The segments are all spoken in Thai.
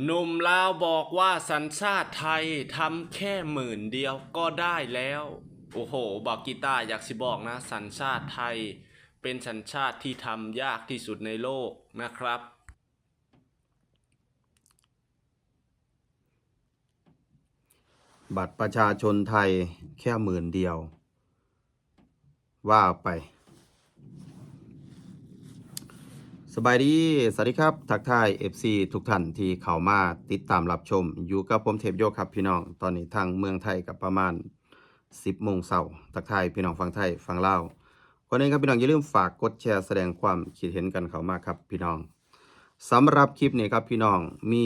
หนุ่มลาวบอกว่าสัญชาติไทยทำแค่หมื่นเดียวก็ได้แล้ว โอ้โห บอกกีตาร์อยากสิบอกนะ สัญชาติไทย เป็นสัญชาติที่ทำยากที่สุดในโลกนะครับ บัตรประชาชนไทยแค่หมื่นเดียว ว่าไป สบายดี สวัสดีครับ ทักทาย FC ทุกท่านที่เข้ามาติดตามรับชม อยู่กับผมเทพโยครับพี่น้อง ตอนนี้ทางเมืองไทยกับประมาณ 10โมงเช้าทักทายพี่น้องฟังไทยฟังเล่าวก่อนอื่นครับพี่น้องอย่าลืมฝากกดแชร์แสดงความคิดเห็นกันเข้ามาครับพี่น้องสำหรับคลิปนี้ครับพี่น้องมี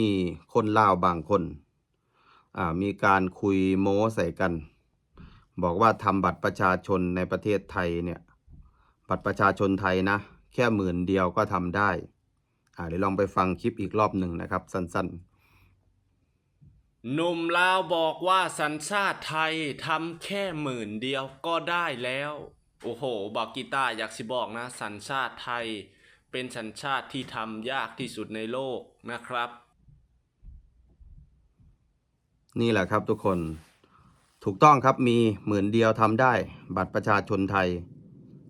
คนลาวบางคนอ่ามีการคุยโม้ใส่กัน บอกว่าทำบัตรประชาชนในประเทศไทยเนี่ยบัตรประชาชนไทยนะ แค่หมื่นเดียวก็ทำได้ อ่าเดี๋ยวลองไปฟังคลิปอีกรอบหนึ่งนะครับ สั้นหนุ่มลาวบอกว่าสัญชาติไทยทำแค่หมื่นเดียวก็ได้แล้ว โอ้โห บอกกีตาร์อยากสิบอกนะ สัญชาติไทย เป็นสัญชาติที่ทำยากที่สุดในโลกนะครับๆนี่แหละครับทุกคนถูกต้องครับมีหมื่นเดียวทำได้ บัตรประชาชนไทย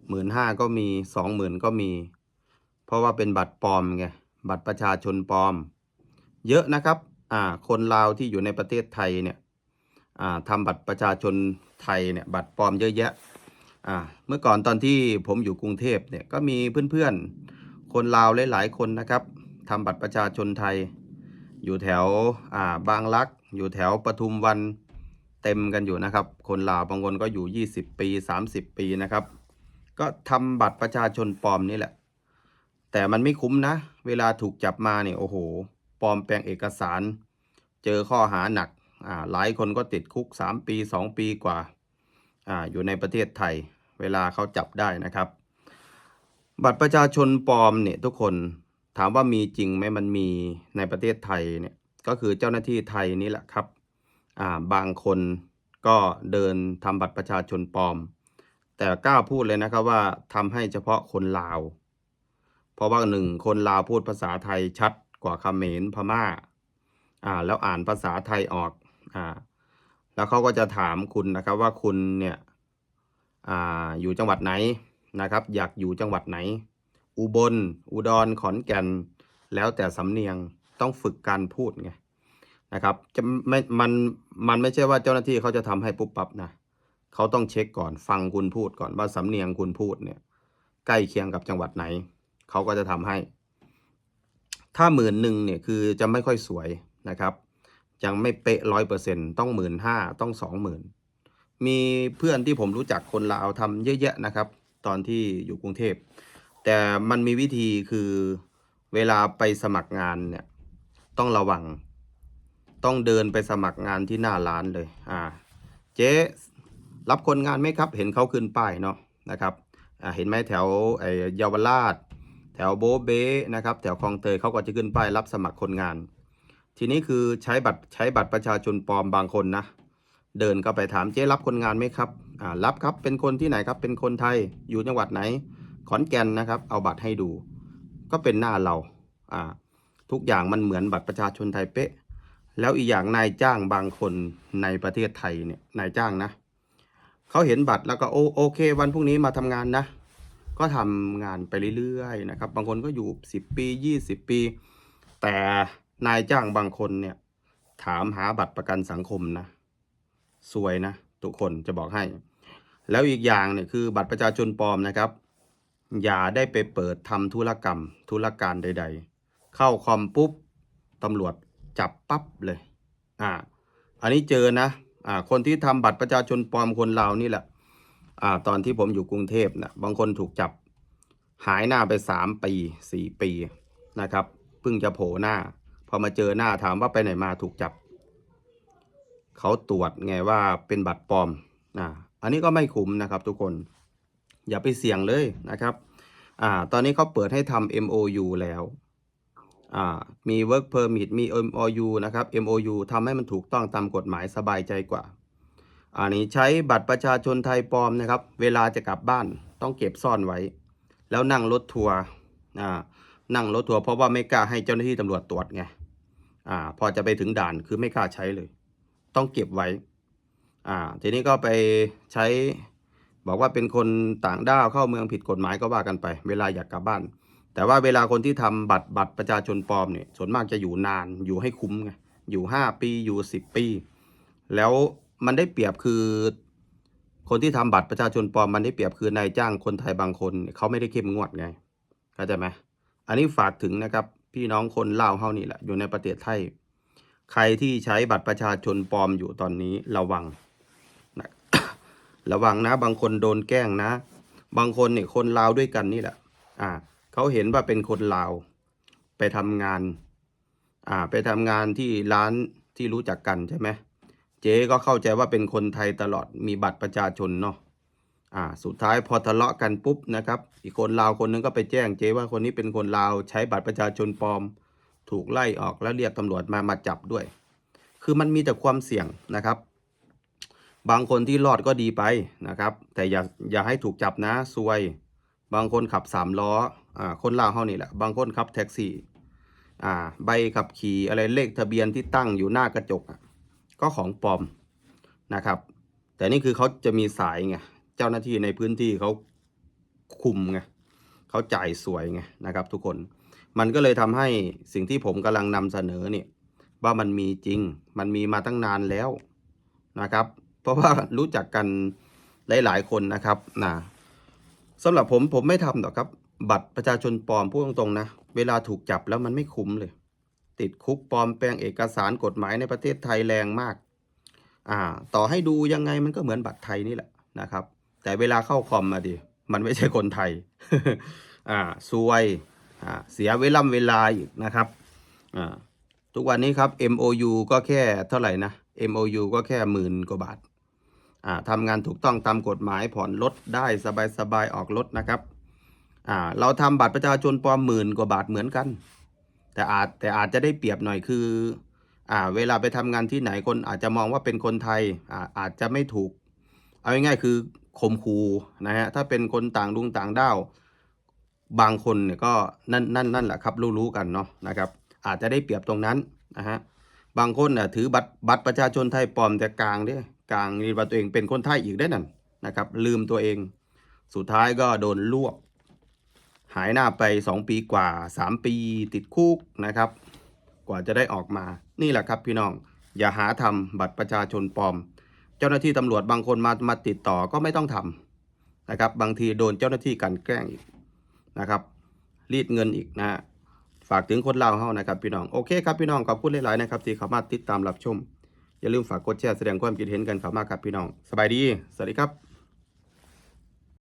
หมื่นห้าก็มีสองหมื่นก็มี เพราะว่าเป็นบัตรปลอมไงบัตรประชาชนปลอม เยอะนะครับอ่าคนลาวที่อยู่ในประเทศไทยเนี่ยอ่าทำบัตรประชาชนไทยเนี่ยบัตรปลอมเยอะแยะอ่าเมื่อก่อนตอนที่ผมอยู่กรุงเทพเนี่ยก็มีเพื่อนๆ คนลาวหลายๆคนนะครับทำบัตรประชาชนไทย อยู่แถวอ่าบางรัก อยู่แถวปทุมวันเต็มกันอยู่นะครับ คนลาวบางคนก็อยู่ 20 ปี 30 ปีนะครับ ก็ทำบัตรประชาชนปลอมนี่แหละ แต่มันไม่คุ้มนะ เวลาถูกจับมาเนี่ยโอ้โหปลอมแปลงเอกสาร เจอข้อหาหนักอ่าหลายคนก็ติดคุก 3 ปี 2 ปีกว่าอ่าอยู่ในประเทศไทย เวลาเขาจับได้นะครับ บัตรประชาชนปลอมเนี่ยทุกคนถามว่ามีจริงไหมมันมีในประเทศไทยเนี่ยก็คือเจ้าหน้าที่ไทยนี่แหละครับอ่าบางคนก็เดินทำบัตรประชาชนปลอม แต่กล้าพูดเลยนะครับว่าทำให้เฉพาะคนลาว เพราะว่าหนึ่งคนลาวพูดภาษาไทยชัดกว่าเขมรพม่าอ่า แล้วอ่านภาษาไทยออกอ่า แล้วเขาก็จะถามคุณนะครับว่าคุณเนี่ยอ่าอยู่จังหวัดไหนนะครับ อยากอยู่จังหวัดไหน อุบล อุดรขอนแก่น แล้วแต่สำเนียงต้องฝึกการพูดไงนะครับจะไม่มันมันไม่ใช่ว่าเจ้าหน้าที่เขาจะทำให้ปุ๊บปั๊บนะ เขาต้องเช็คก่อนฟังคุณพูดก่อนว่าสำเนียงคุณพูดเนี่ยใกล้เคียงกับจังหวัดไหน เขาก็จะทำให้ ถ้าหมื่นหนึ่งเนี่ยคือจะไม่ค่อยสวยนะครับ ยังไม่เป๊ะร้อยเปอร์เซ็นต้องหมื่นห้าต้องสองหมื่นมีเพื่อนที่ผมรู้จักคนลาวทำเยอะแยะนะครับ ตอนที่อยู่กรุงเทพ แต่มันมีวิธีคือเวลาไปสมัครงานเนี่ยต้องระวัง ต้องเดินไปสมัครงานที่หน้าร้านเลย อ่า เจ๊ รับคนงานไหมครับ เห็นเขาขึ้นป้ายเนาะนะครับเห็นไหมแถวไอ้เยาวราช แถวโบะเบนะครับ แถวคลองเตยเขาก็จะขึ้นป้ายรับสมัครคนงาน ทีนี้คือใช้บัตรใช้บัตรประชาชนปลอมบางคนนะ เดินก็ไปถามเจ๊รับคนงานไหมครับอ่ารับครับเป็นคนที่ไหนครับเป็นคนไทยอยู่จังหวัดไหน ขอนแก่นนะครับ เอาบัตรให้ดู ก็เป็นหน้าเราอ่าทุกอย่างมันเหมือนบัตรประชาชนไทยเป๊ะ แล้วอีกอย่างนายจ้างบางคนในประเทศไทยเนี่ยนายจ้างนะ เขาเห็นบัตรแล้วก็โอโอเค วันพรุ่งนี้มาทำงานนะ ก็ทำงานไปเรื่อยๆนะครับ บางคนก็อยู่สิบปียี่สิบปี แต่นายจ้างบางคนเนี่ย ถามหาบัตรประกันสังคมนะสวยนะทุกคนจะบอกให้ แล้วอีกอย่างเนี่ยคือบัตรประชาชนปลอมนะครับ อย่าได้ไปเปิดทำธุรกรรม ธุรการใด ๆ เข้าคอมปุ๊บตำรวจจับปั๊บเลย อ่า อันนี้เจอนะ อ่าคนที่ทำบัตรประชาชนปลอมคนลาวนี่แหละอ่าตอนที่ผมอยู่กรุงเทพนะบางคนถูกจับหายหน้าไปสามปีสี่ปีนะครับเพิ่งจะโผล่หน้า พอมาเจอหน้าถามว่าไปไหนมาถูกจับ เขาตรวจไงว่าเป็นบัตรปลอมอ่าอันนี้ก็ไม่คุ้มนะครับทุกคน อย่าไปเสี่ยงเลยนะครับอ่าตอนนี้เขาเปิดให้ทำ MOU แล้ว มี work permit มี MOU นะครับ MOU ทำให้มันถูกต้องตามกฎหมายสบายใจกว่า อันนี้ใช้บัตรประชาชนไทยปลอมนะครับ เวลาจะกลับบ้านต้องเก็บซ่อนไว้ แล้วนั่งรถทัวร์นั่งรถทัวร์เพราะว่าไม่กล้าให้เจ้าหน้าที่ตำรวจตรวจไงอพอจะไปถึงด่านคือไม่กล้าใช้เลย ต้องเก็บไว้ทีนี้ก็ไปใช้บอกว่าเป็นคนต่างด้าวเข้าเมืองผิดกฎหมายก็ว่ากันไป เวลาอยากกลับบ้าน แต่ว่าเวลาคนที่ทำบัตรบัตรประชาชนปลอมเนี่ยส่วนมากจะอยู่นานอยู่ให้คุ้มไงอยู่ห้าปีอยู่สิบปี แล้วมันได้เปรียบคือ คนที่ทำบัตรประชาชนปลอมมันได้เปรียบคือนายจ้างคนไทยบางคนเขาไม่ได้เข้มงวดไงเข้าใจไหมอันนี้ฝากถึงนะครับ พี่น้องคนล่าเฮานี่แหละอยู่ในประเทศไทย ใครที่ใช้บัตรประชาชนปลอมอยู่ตอนนี้ระวังนะระวังนะ บางคนโดนแกล้งนะ บางคนเนี่ยคนลาวด้วยกันนี่แหละ อ่า เขาเห็นว่าเป็นคนลาว ไปทำงาน อ่า ไปทำงานที่ร้านที่รู้จักกันใช่ไหมเจ๊ก็เข้าใจว่าเป็นคนไทยตลอดมีบัตรประชาชนเนาะอ่า สุดท้ายพอทะเลาะกันปุ๊บนะครับ อีกคนลาวคนนึงก็ไปแจ้งเจ๊ว่าคนนี้เป็นคนลาวใช้บัตรประชาชนปลอม ถูกไล่ออกแล้วเรียกตำรวจมามาจับด้วย คือมันมีแต่ความเสี่ยงนะครับ บางคนที่รอดก็ดีไปนะครับ แต่อย่าอย่าให้ถูกจับนะซวย บางคนขับสามล้ออ่าคนล่าเฮานี่แหละบางคนขับแท็กซี่อ่าใบขับขี่อะไรเลขทะเบียนที่ตั้งอยู่หน้ากระจกอะก็ของปลอมนะครับ แต่นี่คือเขาจะมีสายไงเจ้าหน้าที่ในพื้นที่เขาคุมไงเขาจ่ายสวยไงนะครับ ทุกคนมันก็เลยทำให้สิ่งที่ผมกำลังนำเสนอเนี่ยว่ามันมีจริง มันมีมาตั้งนานแล้วนะครับ เพราะว่ารู้จักกันหลาย ๆ คนนะครับนะ สำหรับผมผมไม่ทำหรอกครับ บัตรประชาชนปลอมพูดตรงๆนะ เวลาถูกจับแล้วมันไม่คุ้มเลย ติดคุกปลอมแปลงเอกสารกฎหมายในประเทศไทยแรงมาก อ่า ต่อให้ดูยังไงมันก็เหมือนบัตรไทยนี่แหละนะครับ แต่เวลาเข้าคอมมาดิมันไม่ใช่คนไทย อ่าซวยอ่าเสียเวลาเวลาอีกนะครับอ่าทุกวันนี้ครับ MOU ก็แค่เท่าไหร่นะ MOU ก็แค่หมื่นกว่าบาท ทำงานถูกต้องตามกฎหมายผ่อนรถได้สบายๆออกรถนะครับเราทำบัตรประชาชนปลอมหมื่นกว่าบาทเหมือนกัน แต่อาจแต่อาจจะได้เปรียบหน่อยคืออ่าเวลาไปทำงานที่ไหนคนอาจจะมองว่าเป็นคนไทยอ่าอาจจะไม่ถูก เอาง่ายๆคือข่มขู่นะฮะถ้าเป็นคนต่างดุงต่างด้าวบางคนเนี่ยก็นั่นนั่นนั่นแหละครับรู้ๆกันเนาะนะครับ อาจจะได้เปรียบตรงนั้นนะฮะบางคนน่ะถือบัตรบัตรประชาชนไทยปลอมแต่กลางเด้ กลางนี่ว่าตัวเองเป็นคนไทยอีกได้นั่นนะครับ ลืมตัวเอง สุดท้ายก็โดนลวก หายหน้าไปสองปีกว่าสามปีติดคุกนะครับ กว่าจะได้ออกมา นี่แหละครับพี่น้อง อย่าหาทำบัตรประชาชนปลอม เจ้าหน้าที่ตำรวจบางคนมามาติดต่อก็ไม่ต้องทำนะครับ บางทีโดนเจ้าหน้าที่กันแกล้งอีกนะครับ รีดเงินอีกนะฮะฝากถึงคนเลาเฮานะครับพี่น้อง โอเคครับพี่น้องขอบคุณหลายๆนะครับที่เข้ามาติดตามรับชม อย่าลืมฝากกดแชร์แสดงความคิดเห็นกันเข้ามาครับพี่น้อง สบายดี สวัสดีครับ